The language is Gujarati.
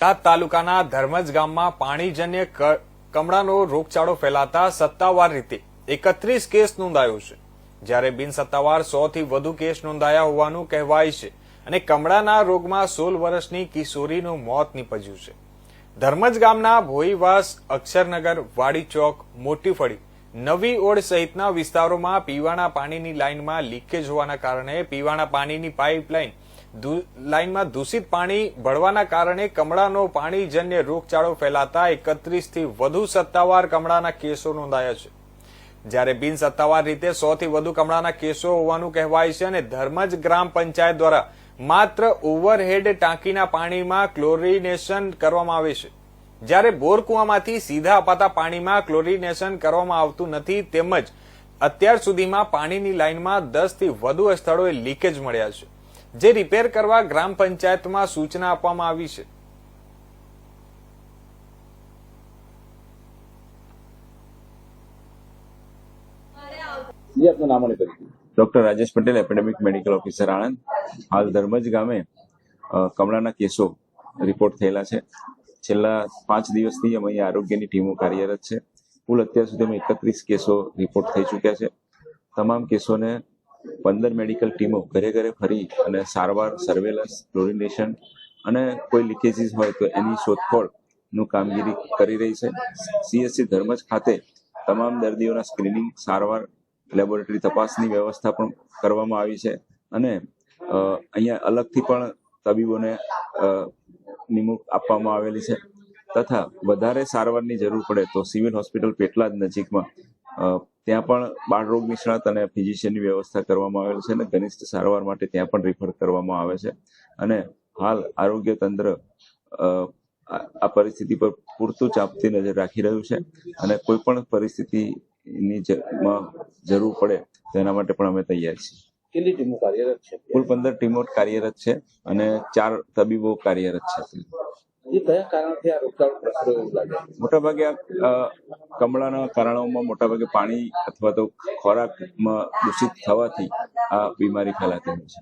બોટાદ તાલુકાના ધર્મજ ગામમાં પાણીજન્ય કમળાનો રોગચાળો ફેલાતા સત્તાવાર રીતે એકત્રીસ કેસ નોંધાયો છે. જ્યારે બિનસત્તાવાર સો થી વધુ કેસ નોંધાયા હોવાનું કહેવાય છે અને કમળાના રોગમાં સોળ વર્ષની કિશોરીનું મોત નીપજ્યું છે. ધર્મજ ગામના ભોઈવાસ, અક્ષરનગર, વાડી ચોક મોટી ફળી નવી ઓડ સહિતના વિસ્તારોમાં પીવાના પાણીની લાઇનમાં લીકેજ હોવાના કારણે પીવાના પાણીની પાઇપલાઇન લાઇનમાં દૂષિત પાણી ભળવાના કારણે કમળાનો પાણીજન્ય રોગચાળો ફેલાતા એકત્રીસથી વધુ સત્તાવાર કમળાના કેસો નોંધાયા છે. જ્યારે બિન સત્તાવાર રીતે સોથી વધુ કમળાના કેસો હોવાનું કહેવાય છે અને ધર્મજ ગ્રામ પંચાયત દ્વારા માત્ર ઓવરહેડ ટાંકીના પાણીમાં ક્લોરિનેશન કરવામાં આવે છે. જ્યારે બોરકુવામાંથી સીધા અપાતા પાણીમાં ક્લોરિનેશન કરવામાં આવતું નથી તેમજ અત્યાર સુધીમાં પાણીની લાઇનમાં દસથી વધુ સ્થળોએ લીકેજ મળ્યા છે. જે રિપેર કરવા ગ્રામ પંચાયતમાં સૂચના આપવામાં આવી છે. Doctor Rajesh Patel epidemic medical officer Anand. હાલ ધર્મજ ગામે કમળાના કેસો રિપોર્ટ થયેલા છે. છેલ્લા પાંચ દિવસથી અમે અહીંયા આરોગ્યની ટીમો કાર્યરત છે. કુલ અત્યાર સુધીમાં એકત્રીસ કેસો રિપોર્ટ થઈ ચૂક્યા છે. તમામ કેસોને પંદર મેડિકલ ટીમો ઘરે ઘરે ફરી અને સારવાર સર્વેલન્સ ક્લોરિનેશન અને કોઈ લીકેજીસ હોય તો એની શોધખોળનું કામગીરી કરી રહી છે. સીએસસી ધર્મજ ખાતે તમામ દર્દીઓના સ્ક્રીનિંગ સારવાર લેબોરેટરી તપાસની વ્યવસ્થા પણ કરવામાં આવી છે અને અહીંયા અલગથી પણ તબીબોને નિમણૂક આપવામાં આવેલી છે. તથા વધારે સારવારની જરૂર પડે તો સિવિલ હોસ્પિટલ પેટલાદ નજીકમાં ત્યાં પણ બાળરોગ નિષ્ણાત અને ફિઝિશિયનની વ્યવસ્થા કરવામાં આવેલ છે અને ઘનિષ્ઠ સારવાર માટે ત્યાં પણ રિફર કરવામાં આવે છે. અને હાલ આરોગ્ય તંત્ર આ પરિસ્થિતિ પર પૂરતું ચાંપતી નજર રાખી રહ્યું છે અને કોઈ પણ પરિસ્થિતિની જરૂર પડે તેના માટે પણ અમે તૈયાર છીએ. કેટલી ટીમો કાર્યરત છે? કુલ પંદર ટીમો કાર્યરત છે અને ચાર તબીબો કાર્યરત છે. કયા કારણથી આ રોગચાળો પ્રસર્યો કમળાના કારણોમાં મોટાભાગે પાણી અથવા તો ખોરાકમાં દૂષિત થવાથી આ બીમારી ફેલાતી હોય છે.